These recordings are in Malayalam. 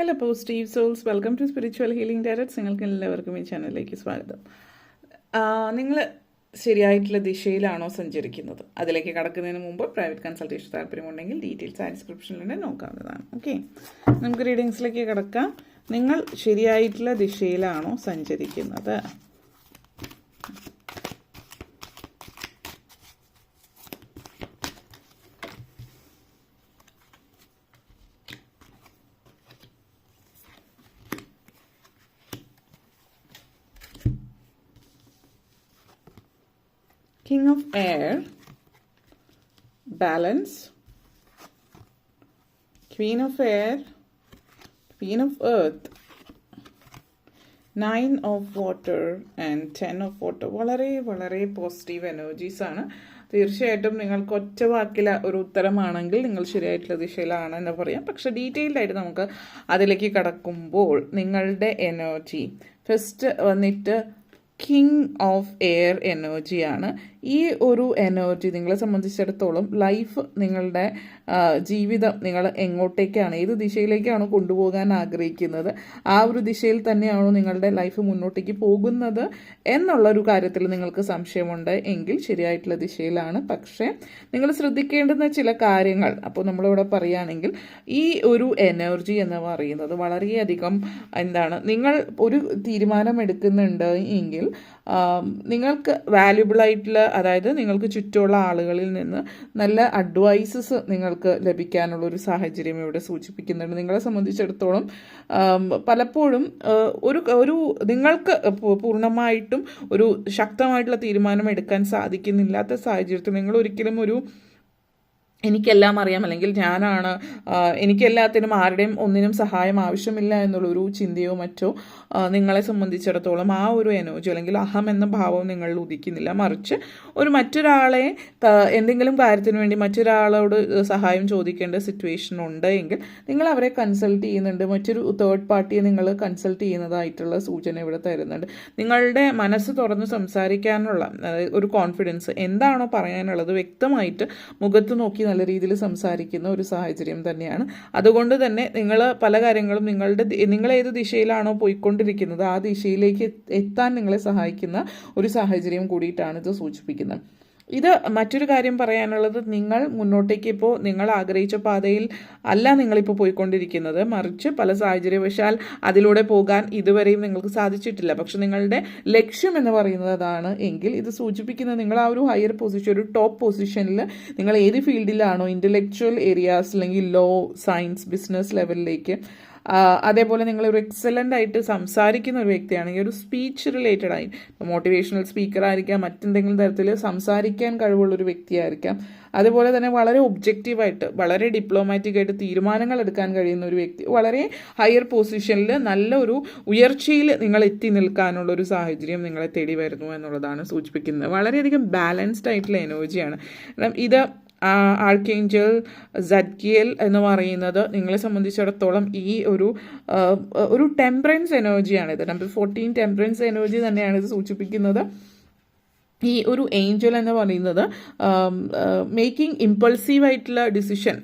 Hello positive souls welcome to spiritual healing directs നിങ്ങൾക്ക് എല്ലാവർക്കും ഈ ചാനലിലേക്ക് സ്വാഗതം. നിങ്ങൾ ശരിയായിട്ടുള്ള ദിശയിലാണോ സഞ്ചരിക്കുന്നത്? അതിലേക്ക് കടക്കുന്നതിന് മുമ്പ് പ്രൈവറ്റ് കൺസൾട്ടേഷൻ താല്പര്യമുണ്ടെങ്കിൽ ഡീറ്റെയിൽസ് ആ ഡിസ്ക്രിപ്ഷനിൽ നോക്കാവുന്നതാണ്. ഓക്കെ നമുക്ക് റീഡിങ്സിലേക്ക് കിടക്കാം. നിങ്ങൾ ശരിയായിട്ടുള്ള ദിശയിലാണോ സഞ്ചരിക്കുന്നത് King of Air, Balance, Queen of Air, Queen of Earth, nine of water and ten of water വളരെ വളരെ പോസിറ്റീവ് എനർജീസ് ആണ്. തീർച്ചയായിട്ടും നിങ്ങൾക്ക് ഒറ്റ വാക്കില ഒരു ഉത്തരമാണെങ്കിൽ നിങ്ങൾ ശരിയായിട്ടുള്ള ദിശയിലാണ് എന്ന് പറയാം. പക്ഷെ ഡീറ്റെയിൽഡ് ആയിട്ട് നമുക്ക് അതിലേക്ക് കടക്കുമ്പോൾ നിങ്ങളുടെ എനർജി ഫസ്റ്റ് വന്നിട്ട് കിങ് ഓഫ് എയർ എനർജിയാണ് ഈ ഒരു എനർജി നിങ്ങളെ സംബന്ധിച്ചിടത്തോളം ലൈഫ് നിങ്ങളുടെ ജീവിതം നിങ്ങൾ എങ്ങോട്ടേക്കാണ് ഏത് ദിശയിലേക്കാണ് കൊണ്ടുപോകാൻ ആഗ്രഹിക്കുന്നത് ആ ഒരു ദിശയിൽ തന്നെയാണോ നിങ്ങളുടെ ലൈഫ് മുന്നോട്ടേക്ക് പോകുന്നത് എന്നുള്ള ഒരു കാര്യത്തിൽ നിങ്ങൾക്ക് സംശയമുണ്ട് എങ്കിൽ ശരിയായിട്ടുള്ള ദിശയിലാണ്. പക്ഷേ നിങ്ങൾ ശ്രദ്ധിക്കേണ്ടുന്ന ചില കാര്യങ്ങൾ അപ്പോൾ നമ്മളിവിടെ പറയുകയാണെങ്കിൽ ഈ ഒരു എനർജി എന്ന് പറയുന്നത് വളരെയധികം എന്താണ് നിങ്ങൾ ഒരു തീരുമാനം എടുക്കുന്നുണ്ട് എങ്കിൽ നിങ്ങൾക്ക് വാല്യുബിൾ ആയിട്ടുള്ള അതായത് നിങ്ങൾക്ക് ചുറ്റുമുള്ള ആളുകളിൽ നിന്ന് നല്ല അഡ്വൈസസ് നിങ്ങൾക്ക് ലഭിക്കാനുള്ള ഒരു സാഹചര്യം ഇവിടെ സൂചിപ്പിക്കുന്നുണ്ട്. നിങ്ങളെ സംബന്ധിച്ചിടത്തോളം പലപ്പോഴും ഒരു ഒരു നിങ്ങൾക്ക് പൂർണമായിട്ടും ഒരു ശക്തമായിട്ടുള്ള തീരുമാനം എടുക്കാൻ സാധിക്കുന്നില്ലാത്ത സാഹചര്യത്തിൽ നിങ്ങൾ ഒരിക്കലും ഒരു എനിക്കെല്ലാം അറിയാം. അല്ലെങ്കിൽ ഞാനാണ് എനിക്കെല്ലാത്തിനും ആരുടെയും ഒന്നിനും സഹായം ആവശ്യമില്ല എന്നുള്ളൊരു ചിന്തയോ മറ്റോ നിങ്ങളെ സംബന്ധിച്ചിടത്തോളം ആ ഒരു എനർജി അല്ലെങ്കിൽ അഹം എന്ന ഭാവം നിങ്ങളിൽ ഉദിക്കുന്നില്ല. മറിച്ച് ഒരു മറ്റൊരാളെ എന്തെങ്കിലും കാര്യത്തിന് വേണ്ടി മറ്റൊരാളോട് സഹായം ചോദിക്കേണ്ട സിറ്റുവേഷൻ ഉണ്ട് എങ്കിൽ നിങ്ങൾ അവരെ കൺസൾട്ട് ചെയ്യുന്നുണ്ട്. മറ്റൊരു തേർഡ് പാർട്ടിയെ നിങ്ങൾ കൺസൾട്ട് ചെയ്യുന്നതായിട്ടുള്ള സൂചന ഇവിടെ തരുന്നുണ്ട്. നിങ്ങളുടെ മനസ്സ് തുറന്ന് സംസാരിക്കാനുള്ള ഒരു കോൺഫിഡൻസ് എന്താണോ പറയാനുള്ളത് വ്യക്തമായിട്ട് മുഖത്ത് നോക്കി നല്ല രീതിയിൽ സംസാരിക്കുന്ന ഒരു സാഹചര്യം തന്നെയാണ്. അതുകൊണ്ട് തന്നെ നിങ്ങൾ പല കാര്യങ്ങളും നിങ്ങളുടെ നിങ്ങൾ ഏത് ദിശയിലാണോ പോയിക്കൊണ്ടിരിക്കുന്നത് ആ ദിശയിലേക്ക് എത്താൻ നിങ്ങളെ സഹായിക്കുന്ന ഒരു സാഹചര്യം കൂടിയിട്ടാണ് ഇത് സൂചിപ്പിക്കുന്നത്. ഇത് മറ്റൊരു കാര്യം പറയാനുള്ളത് നിങ്ങൾ മുന്നോട്ടേക്ക് ഇപ്പോൾ നിങ്ങൾ ആഗ്രഹിച്ച പാതയിൽ അല്ല നിങ്ങളിപ്പോൾ പോയിക്കൊണ്ടിരിക്കുന്നത്. മറിച്ച് പല സാഹചര്യവശാൽ അതിലൂടെ പോകാൻ ഇതുവരെയും നിങ്ങൾക്ക് സാധിച്ചിട്ടില്ല. പക്ഷെ നിങ്ങളുടെ ലക്ഷ്യം എന്ന് പറയുന്നത് അതാണ്. എങ്കിൽ ഇത് സൂചിപ്പിക്കുന്നത് നിങ്ങൾ ആ ഒരു ഹയർ പൊസിഷൻ ഒരു ടോപ്പ് പൊസിഷനിൽ നിങ്ങൾ ഏത് ഫീൽഡിലാണോ ഇന്റലക്ച്വൽ ഏരിയാസ് അല്ലെങ്കിൽ ലോ സയൻസ് ബിസിനസ് ലെവലിലേക്ക് അതേപോലെ നിങ്ങൾ ഒരു എക്സലന്റ് ആയിട്ട് സംസാരിക്കുന്ന ഒരു വ്യക്തിയാണെങ്കിൽ ഒരു സ്പീച്ച് റിലേറ്റഡ് ആയി. മോട്ടിവേഷണൽ സ്പീക്കർ ആയിരിക്കാം മറ്റെന്തെങ്കിലും തരത്തിൽ സംസാരിക്കാൻ കഴിവുള്ള ഒരു വ്യക്തിയായിരിക്കാം. അതുപോലെ തന്നെ വളരെ ഒബ്ജക്റ്റീവായിട്ട് വളരെ ഡിപ്ലോമാറ്റിക് ആയിട്ട് തീരുമാനങ്ങൾ എടുക്കാൻ കഴിയുന്ന ഒരു വ്യക്തി വളരെ ഹയർ പൊസിഷനിൽ നല്ല ഒരു ഉയർച്ചയിൽ നിങ്ങൾ എത്തി നിൽക്കാനുള്ള ഒരു സാഹചര്യം നിങ്ങളെ തേടി വരുന്നു എന്നുള്ളതാണ് സൂചിപ്പിക്കുന്നത്. വളരെയധികം ബാലൻസ്ഡ് ആയിട്ടുള്ള എനർജിയാണ് ഇത് ആർക്കേഞ്ചൽ സഡ്കിയൽ എന്ന് പറയുന്നത് നിങ്ങളെ സംബന്ധിച്ചിടത്തോളം ഈ ഒരു ഒരു ടെമ്പറൻസ് എനർജിയാണ് ഇത്. നമ്പർ ഫോർട്ടീൻ ടെമ്പറൻസ് എനർജി തന്നെയാണ് ഇത് സൂചിപ്പിക്കുന്നത്. ഈ ഒരു ഏഞ്ചൽ എന്ന് പറയുന്നത് മേക്കിംഗ് ഇമ്പൾസീവ് ആയിട്ടുള്ള ഡിസിഷൻ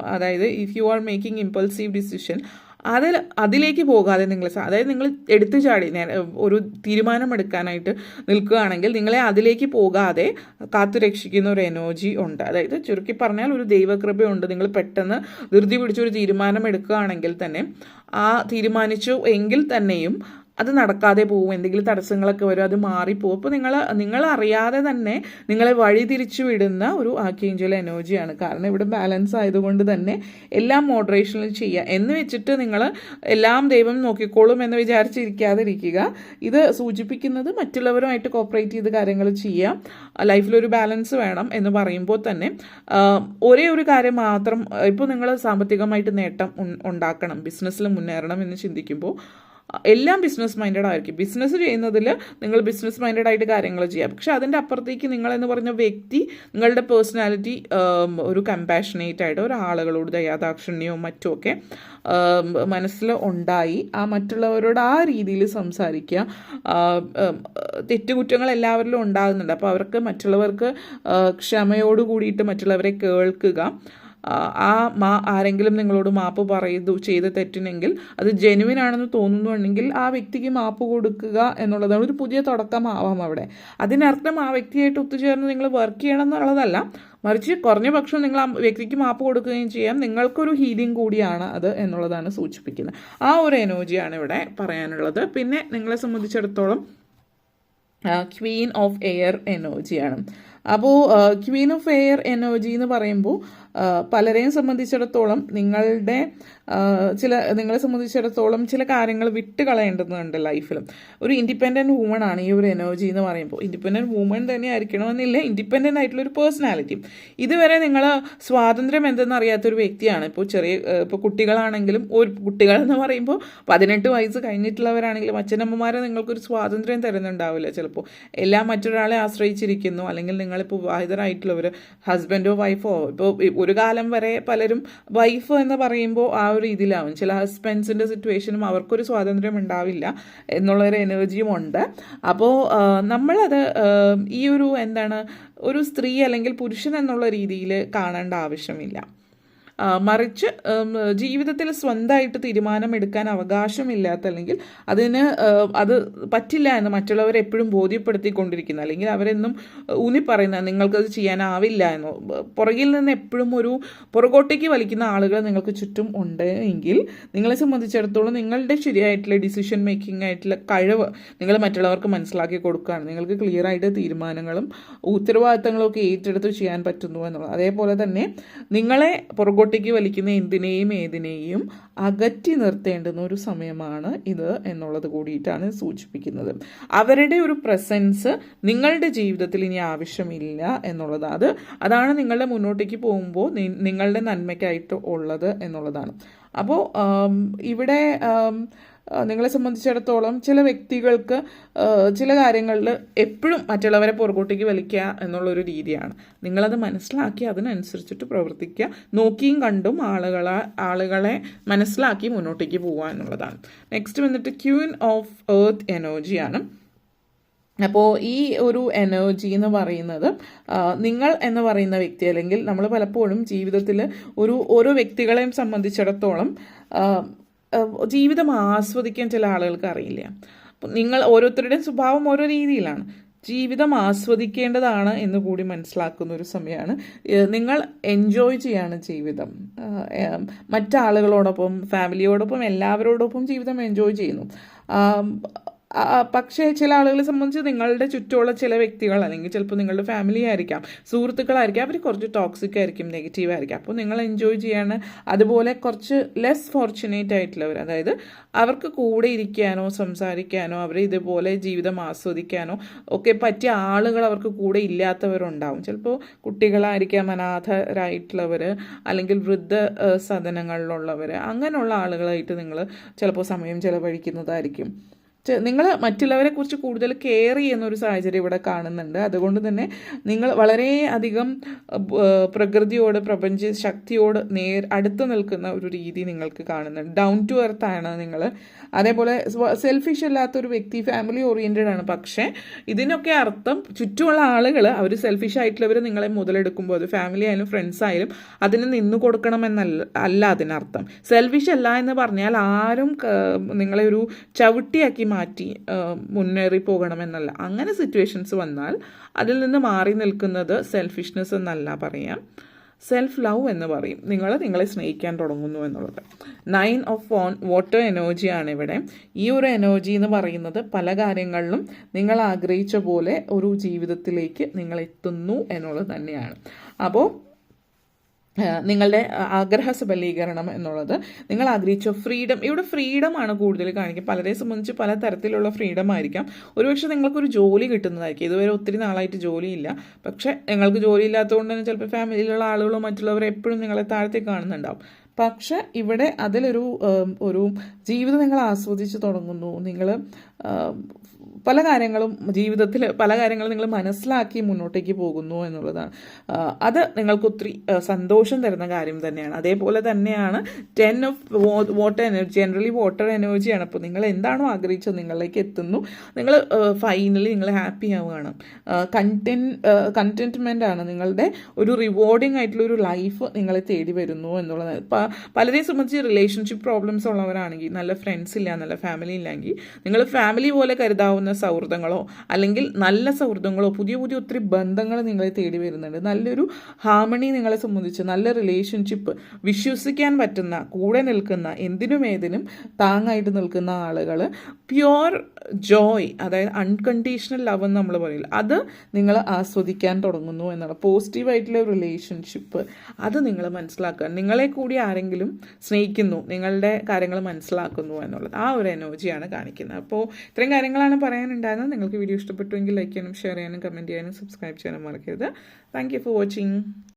അതായത് if you are making impulsive decision അതിൽ അതിലേക്ക് പോകാതെ നിങ്ങൾ അതായത് നിങ്ങൾ എടുത്തു ചാടി ഒരു തീരുമാനമെടുക്കാനായിട്ട് നിൽക്കുകയാണെങ്കിൽ നിങ്ങളെ അതിലേക്ക് പോകാതെ കാത്തുരക്ഷിക്കുന്ന ഒരു എനർജി ഉണ്ട്. അതായത് ചുരുക്കി പറഞ്ഞാൽ ഒരു ദൈവകൃപയുണ്ട്. നിങ്ങൾ പെട്ടെന്ന് ധൃതി പിടിച്ചൊരു തീരുമാനം എടുക്കുകയാണെങ്കിൽ തന്നെ ആ തീരുമാനിച്ചു എങ്കിൽ തന്നെയും അത് നടക്കാതെ പോകും എന്തെങ്കിലും തടസ്സങ്ങളൊക്കെ വരും അത് മാറിപ്പോകും അപ്പോൾ നിങ്ങൾ നിങ്ങൾ അറിയാതെ തന്നെ നിങ്ങളെ വഴി തിരിച്ചു വിടുന്ന ഒരു ആക്കിയഞ്ചൽ എനർജിയാണ്. കാരണം ഇവിടെ ബാലൻസ് ആയതുകൊണ്ട് തന്നെ എല്ലാം മോഡറേഷനിൽ ചെയ്യുക എന്ന് വെച്ചിട്ട് നിങ്ങൾ എല്ലാം ദൈവം നോക്കിക്കോളും എന്ന് വിചാരിച്ചിരിക്കാതിരിക്കുക. ഇത് സൂചിപ്പിക്കുന്നത് മറ്റുള്ളവരുമായിട്ട് കോപ്പറേറ്റ് ചെയ്ത് കാര്യങ്ങൾ ചെയ്യാം. ലൈഫിലൊരു ബാലൻസ് വേണം എന്ന് പറയുമ്പോൾ തന്നെ ഒരേ ഒരു കാര്യം മാത്രം ഇപ്പോൾ നിങ്ങൾ സാമ്പത്തികമായിട്ട് നേട്ടം ഉണ്ടാക്കണം ബിസിനസ്സിൽ മുന്നേറണം എന്ന് ചിന്തിക്കുമ്പോൾ എല്ലാം ബിസിനസ് മൈൻഡഡ് ആയിരിക്കും. ബിസിനസ് ചെയ്യുന്നതിൽ നിങ്ങൾ ബിസിനസ് മൈൻഡഡ് ആയിട്ട് കാര്യങ്ങൾ ചെയ്യാം. പക്ഷേ അതിന്റെ അപ്പുറത്തേക്ക് നിങ്ങൾ എന്ന് പറഞ്ഞ വ്യക്തി നിങ്ങളുടെ പേഴ്സണാലിറ്റി ഒരു കമ്പാഷനേറ്റ് ആയിട്ട് ഒരാളുകളോട് ദയാദാക്ഷിണ്യവും മറ്റുമൊക്കെ മനസ്സിൽ ഉണ്ടായി ആ മറ്റുള്ളവരോട് ആ രീതിയിൽ സംസാരിക്കുക. തെറ്റുകുറ്റങ്ങൾ എല്ലാവരിലും ഉണ്ടാകുന്നുണ്ട്. അപ്പോൾ അവർക്ക് മറ്റുള്ളവർക്ക് ക്ഷമയോട് കൂടിയിട്ട് മറ്റുള്ളവരെ കേൾക്കുക. ആ, മാ ആരെങ്കിലും നിങ്ങളോട് മാപ്പ് പറയുന്നു ചെയ്ത തെറ്റിനെങ്കിൽ അത് ജെനുവിൻ ആണെന്ന് തോന്നുന്നുണ്ടെങ്കിൽ ആ വ്യക്തിക്ക് മാപ്പ് കൊടുക്കുക എന്നുള്ളതാണ് ഒരു പുതിയ തുടക്കമാവാം അവിടെ. അതിനർത്ഥം ആ വ്യക്തിയായിട്ട് ഒത്തുചേർന്ന് നിങ്ങൾ വർക്ക് ചെയ്യണം എന്നുള്ളതല്ല മറിച്ച് കുറഞ്ഞ പക്ഷം നിങ്ങൾ ആ വ്യക്തിക്ക് മാപ്പ് കൊടുക്കുകയും ചെയ്യാം. നിങ്ങൾക്കൊരു ഹീലിംഗ് കൂടിയാണ് അത് എന്നുള്ളതാണ് സൂചിപ്പിക്കുന്നത്. ആ ഒരു എനർജിയാണ് ഇവിടെ പറയാനുള്ളത്. പിന്നെ നിങ്ങളെ സംബന്ധിച്ചിടത്തോളം ക്വീൻ ഓഫ് എയർ എനർജിയാണ് അപ്പോൾ ക്വീൻ ഓഫ് എയർ എനർജി എന്ന് പറയുമ്പോൾ പലരെയും സംബന്ധിച്ചിടത്തോളം നിങ്ങളുടെ ചില നിങ്ങളെ സംബന്ധിച്ചിടത്തോളം ചില കാര്യങ്ങൾ വിട്ട് കളയേണ്ടതുണ്ട് ലൈഫിലും. ഒരു ഇൻഡിപെൻഡന്റ് വുമൺ ആണ് ഈ ഒരു എനർജി എന്ന് പറയുമ്പോൾ ഇൻഡിപെൻഡന്റ് വുമൺ തന്നെ ആയിരിക്കണമെന്നില്ല ഇൻഡിപെൻഡന്റ് ആയിട്ടുള്ള ഒരു പേഴ്സണാലിറ്റി ഇതുവരെ നിങ്ങൾ സ്വാതന്ത്ര്യം എന്തെന്ന് അറിയാത്തൊരു വ്യക്തിയാണ്. ഇപ്പോൾ ചെറിയ ഇപ്പോൾ കുട്ടികളാണെങ്കിലും ഒരു കുട്ടികൾ എന്ന് പറയുമ്പോൾ പതിനെട്ട് വയസ്സ് കഴിഞ്ഞിട്ടുള്ളവരാണെങ്കിലും അച്ഛനമ്മമാരെ നിങ്ങൾക്കൊരു സ്വാതന്ത്ര്യം തരുന്നുണ്ടാവില്ല. ചിലപ്പോൾ എല്ലാം മറ്റൊരാളെ ആശ്രയിച്ചിരിക്കുന്നു അല്ലെങ്കിൽ നിങ്ങളിപ്പോൾ വിവാഹിതരായിട്ടുള്ളവർ ഹസ്ബൻഡോ വൈഫോ ഇപ്പോൾ ഒരു കാലം വരെ പലരും വൈഫ് എന്ന് പറയുമ്പോൾ ആ ഒരു ഇതിലാവും. ചില ഹസ്ബൻഡ്സിന്റെ സിറ്റുവേഷനും അവർക്കൊരു സ്വാതന്ത്ര്യം ഉണ്ടാവില്ല എന്നുള്ളൊരു എനർജിയും ഉണ്ട്. അപ്പോൾ നമ്മളത് ഈ ഒരു എന്താണ് ഒരു സ്ത്രീ അല്ലെങ്കിൽ പുരുഷൻ എന്നുള്ള രീതിയിൽ കാണേണ്ട ആവശ്യമില്ല. മറിച്ച് ജീവിതത്തിൽ സ്വന്തമായിട്ട് തീരുമാനമെടുക്കാൻ അവകാശമില്ലാത്ത അല്ലെങ്കിൽ അതിന് അത് പറ്റില്ല എന്ന് മറ്റുള്ളവരെ എപ്പോഴും ബോധ്യപ്പെടുത്തിക്കൊണ്ടിരിക്കുന്ന അല്ലെങ്കിൽ അവരെന്നും ഊന്നി പറയുന്ന നിങ്ങൾക്കത് ചെയ്യാനാവില്ല എന്നോ പുറകിൽ നിന്ന് എപ്പോഴും ഒരു പുറകോട്ടേക്ക് വലിക്കുന്ന ആളുകൾ നിങ്ങൾക്ക് ചുറ്റും ഉണ്ട് എങ്കിൽ നിങ്ങളെ സംബന്ധിച്ചിടത്തോളം നിങ്ങളുടെ ശരിയായിട്ടുള്ള ഡിസിഷൻ മേക്കിംഗ് ആയിട്ടുള്ള കഴിവ് നിങ്ങൾ മറ്റുള്ളവർക്ക് മനസ്സിലാക്കി കൊടുക്കുകയാണ്. നിങ്ങൾക്ക് ക്ലിയർ ആയിട്ട് തീരുമാനങ്ങളും ഉത്തരവാദിത്തങ്ങളും ഒക്കെ ഏറ്റെടുത്ത് ചെയ്യാൻ പറ്റുന്നു എന്നുള്ളത്. അതേപോലെ തന്നെ നിങ്ങളെ പുറകോട്ടേക്ക് വലിക്കുന്ന എന്തിനേയും ഏതിനേയും അകറ്റി നിർത്തേണ്ടുന്ന ഒരു സമയമാണ് ഇത് എന്നുള്ളത് കൂടിയിട്ടാണ് സൂചിപ്പിക്കുന്നത്. അവരുടെ ഒരു പ്രസൻസ് നിങ്ങളുടെ ജീവിതത്തിൽ ഇനി ആവശ്യമില്ല എന്നുള്ളത് അത്. അതാണ് നിങ്ങളുടെ മുന്നോട്ടേക്ക് പോകുമ്പോൾ നിങ്ങളുടെ നന്മയ്ക്കായിട്ട് ഉള്ളത് എന്നുള്ളതാണ്. അപ്പോൾ ഇവിടെ നിങ്ങളെ സംബന്ധിച്ചിടത്തോളം ചില വ്യക്തികൾക്ക് ചില കാര്യങ്ങളിൽ എപ്പോഴും മറ്റുള്ളവരെ പുറകോട്ടേക്ക് വലിക്കുക എന്നുള്ളൊരു രീതിയാണ്. നിങ്ങളത് മനസ്സിലാക്കി അതിനനുസരിച്ചിട്ട് പ്രവർത്തിക്കുക. നോക്കിയും കണ്ടും ആളുകളെ ആളുകളെ മനസ്സിലാക്കി മുന്നോട്ടേക്ക് പോകുക എന്നുള്ളതാണ് നെക്സ്റ്റ് വന്നിട്ട് ക്യൂൻ ഓഫ് എർത്ത് എനർജിയാണ് അപ്പോൾ ഈ ഒരു എനർജി എന്ന് പറയുന്നത് നിങ്ങൾ എന്ന് പറയുന്ന വ്യക്തി അല്ലെങ്കിൽ നമ്മൾ പലപ്പോഴും ജീവിതത്തിൽ ഒരു ഓരോ വ്യക്തികളെയും സംബന്ധിച്ചിടത്തോളം ജീവിതം ആസ്വദിക്കാൻ ചില ആളുകൾക്ക് അറിയില്ല. നിങ്ങൾ ഓരോരുത്തരുടെയും സ്വഭാവം ഓരോ രീതിയിലാണ്. ജീവിതം ആസ്വദിക്കേണ്ടതാണ് എന്ന് കൂടി മനസ്സിലാക്കുന്ന ഒരു സമയമാണ്. നിങ്ങൾ എൻജോയ് ചെയ്യാണ് ജീവിതം. മറ്റാളുകളോടൊപ്പം ഫാമിലിയോടൊപ്പം എല്ലാവരോടൊപ്പം ജീവിതം എൻജോയ് ചെയ്യുന്നു. പക്ഷേ ചില ആളുകളെ സംബന്ധിച്ച് നിങ്ങളുടെ ചുറ്റുമുള്ള ചില വ്യക്തികൾ അല്ലെങ്കിൽ ചിലപ്പോൾ നിങ്ങളുടെ ഫാമിലി ആയിരിക്കാം സുഹൃത്തുക്കളായിരിക്കാം അവർ കുറച്ച് ടോക്സിക് ആയിരിക്കും നെഗറ്റീവ് ആയിരിക്കും. അപ്പോൾ നിങ്ങൾ എൻജോയ് ചെയ്യാണ്. അതുപോലെ കുറച്ച് ലെസ് ഫോർച്ചുനേറ്റ് ആയിട്ടുള്ളവർ അതായത് അവർക്ക് കൂടെ ഇരിക്കാനോ സംസാരിക്കാനോ അവർ ഇതുപോലെ ജീവിതം ആസ്വദിക്കാനോ ഒക്കെ പറ്റിയ ആളുകൾ അവർക്ക് കൂടെ ഇല്ലാത്തവരുണ്ടാവും. ചിലപ്പോൾ കുട്ടികളായിരിക്കാം അനാഥരായിട്ടുള്ളവർ അല്ലെങ്കിൽ വൃദ്ധ സദനങ്ങളിലുള്ളവർ അങ്ങനെയുള്ള ആളുകളായിട്ട് നിങ്ങൾ ചിലപ്പോൾ സമയം ചെലവഴിക്കുന്നതായിരിക്കും. നിങ്ങൾ മറ്റുള്ളവരെ കുറിച്ച് കൂടുതൽ കെയർ ചെയ്യുന്ന ഒരു സാഹചര്യം ഇവിടെ കാണുന്നുണ്ട്. അതുകൊണ്ട് തന്നെ നിങ്ങൾ വളരെ അധികം പ്രകൃതിയോട് പ്രപഞ്ച ശക്തിയോട് നേർ അടുത്ത് നിൽക്കുന്ന ഒരു രീതി നിങ്ങൾക്ക് കാണുന്നുണ്ട്. ഡൗൺ ടു എർത്ത് ആണ് നിങ്ങൾ അതേപോലെ സെൽഫിഷ് അല്ലാത്ത ഒരു വ്യക്തി ഫാമിലി ഓറിയന്റഡ് ആണ്. പക്ഷേ ഇതിനൊക്കെ അർത്ഥം ചുറ്റുമുള്ള ആളുകൾ അവർ സെൽഫിഷ് ആയിട്ടുള്ളവർ നിങ്ങളെ മുതലെടുക്കുമ്പോൾ അത് ഫാമിലി ആയാലും ഫ്രണ്ട്സ് ആയാലും അതിന് നിന്ന് കൊടുക്കണമെന്നല്ല അല്ല അതിനർത്ഥം. സെൽഫിഷ് അല്ല എന്ന് പറഞ്ഞാൽ ആരും നിങ്ങളെ ഒരു ചവിട്ടിയാക്കി മാറ്റി മുന്നേറി പോകണമെന്നല്ല. അങ്ങനെ സിറ്റുവേഷൻസ് വന്നാൽ അതിൽ നിന്ന് മാറി നിൽക്കുന്നത് സെൽഫിഷ്നെസ് എന്നല്ല പറയാം. സെൽഫ് ലവ് എന്ന് പറയും. നിങ്ങൾ നിങ്ങളെ സ്നേഹിക്കാൻ തുടങ്ങുന്നു എന്നുള്ളത്. നയൻ ഓഫ് ഓൺ വാട്ടർ എനർജിയാണ് ഇവിടെ. ഈ ഒരു എനർജി എന്ന് പറയുന്നത് പല കാര്യങ്ങളിലും നിങ്ങൾ ആഗ്രഹിച്ച പോലെ ഒരു ജീവിതത്തിലേക്ക് നിങ്ങൾ എത്തുന്നു എന്നുള്ളത് തന്നെയാണ്. അപ്പോൾ നിങ്ങളുടെ ആഗ്രഹ സബലീകരണം എന്നുള്ളത്. നിങ്ങൾ ആഗ്രഹിച്ച ഫ്രീഡം ഇവിടെ ഫ്രീഡം ആണ് കൂടുതൽ കാണിക്കുക. പലരെ സംബന്ധിച്ച് പല തരത്തിലുള്ള ഫ്രീഡം ആയിരിക്കാം. ഒരുപക്ഷെ നിങ്ങൾക്കൊരു ജോലി കിട്ടുന്നതായിരിക്കും. ഇതുവരെ ഒത്തിരി നാളായിട്ട് ജോലിയില്ല. പക്ഷേ നിങ്ങൾക്ക് ജോലി ഇല്ലാത്തതുകൊണ്ട് തന്നെ ചിലപ്പോൾ ഫാമിലിയിലുള്ള ആളുകളോ മറ്റുള്ളവർ എപ്പോഴും നിങ്ങളെ താഴത്തേക്ക് കാണുന്നുണ്ടാവും. പക്ഷെ ഇവിടെ അതിലൊരു ഒരു ജീവിതം നിങ്ങൾ ആസ്വദിച്ച് തുടങ്ങുന്നു. നിങ്ങൾ പല കാര്യങ്ങളും ജീവിതത്തിൽ പല കാര്യങ്ങളും നിങ്ങൾ മനസ്സിലാക്കി മുന്നോട്ടേക്ക് പോകുന്നു എന്നുള്ളതാണ്. അത് നിങ്ങൾക്ക് ഒത്തിരി സന്തോഷം തരുന്ന കാര്യം തന്നെയാണ്. അതേപോലെ തന്നെയാണ് ten of water energy generally water എനർജിയാണ് അപ്പോൾ നിങ്ങൾ എന്താണോ ആഗ്രഹിച്ചത് നിങ്ങളിലേക്ക് എത്തുന്നു. നിങ്ങൾ ഫൈനലി നിങ്ങൾ ഹാപ്പി ആവുകയാണ്. കണ്ടന്റ് കണ്ടന്റ്മെന്റ് ആണ് നിങ്ങളുടെ ഒരു റിവാർഡിംഗ് ആയിട്ടുള്ള ഒരു ലൈഫ് നിങ്ങളെ തേടി വരുന്നു എന്നുള്ളത്. പലരെയും സംബന്ധിച്ച് റിലേഷൻഷിപ്പ് പ്രോബ്ലംസ് ഉള്ളവരാണെങ്കിൽ നല്ല ഫ്രണ്ട്സ് ഇല്ല നല്ല ഫാമിലി ഇല്ലെങ്കിൽ നിങ്ങൾ ഫാമിലി പോലെ കരുതാവുന്ന സൗഹൃദങ്ങളോ അല്ലെങ്കിൽ നല്ല സൗഹൃദങ്ങളോ പുതിയ പുതിയ ഒത്തിരി ബന്ധങ്ങൾ നിങ്ങളെ തേടി വരുന്നുണ്ട്. നല്ലൊരു ഹാർമണി നിങ്ങളെ സംബന്ധിച്ച് നല്ല റിലേഷൻഷിപ്പ് വിശ്വസിക്കാൻ പറ്റുന്ന കൂടെ നിൽക്കുന്ന എന്തിനും ഏതിനും താങ്ങായിട്ട് നിൽക്കുന്ന ആളുകൾ. പ്യുവർ ജോയ് അതായത് അൺകണ്ടീഷണൽ ലവ് എന്ന് നമ്മൾ പറയില്ല. അത് നിങ്ങൾ ആസ്വദിക്കാൻ തുടങ്ങുന്നു എന്നാണ്. പോസിറ്റീവായിട്ടുള്ള റിലേഷൻഷിപ്പ് അത് നിങ്ങൾ മനസ്സിലാക്കുക. നിങ്ങളെ കൂടി ആരെങ്കിലും സ്നേഹിക്കുന്നു നിങ്ങളുടെ കാര്യങ്ങൾ മനസ്സിലാക്കുന്നു എന്നുള്ളത് ആ ഒരു എനർജിയാണ് കാണിക്കുന്നത്. അപ്പോൾ ഇത്രയും കാര്യങ്ങളാണ് പറയാനുണ്ടായിരുന്നത്. നിങ്ങൾക്ക് വീഡിയോ ഇഷ്ടപ്പെട്ടുവെങ്കിൽ ലൈക്ക് ചെയ്യാനും ഷെയർ ചെയ്യാനും കമന്റ് ചെയ്യാനും സബ്സ്ക്രൈബ് ചെയ്യാനും മറക്കരുത്. Thank for watching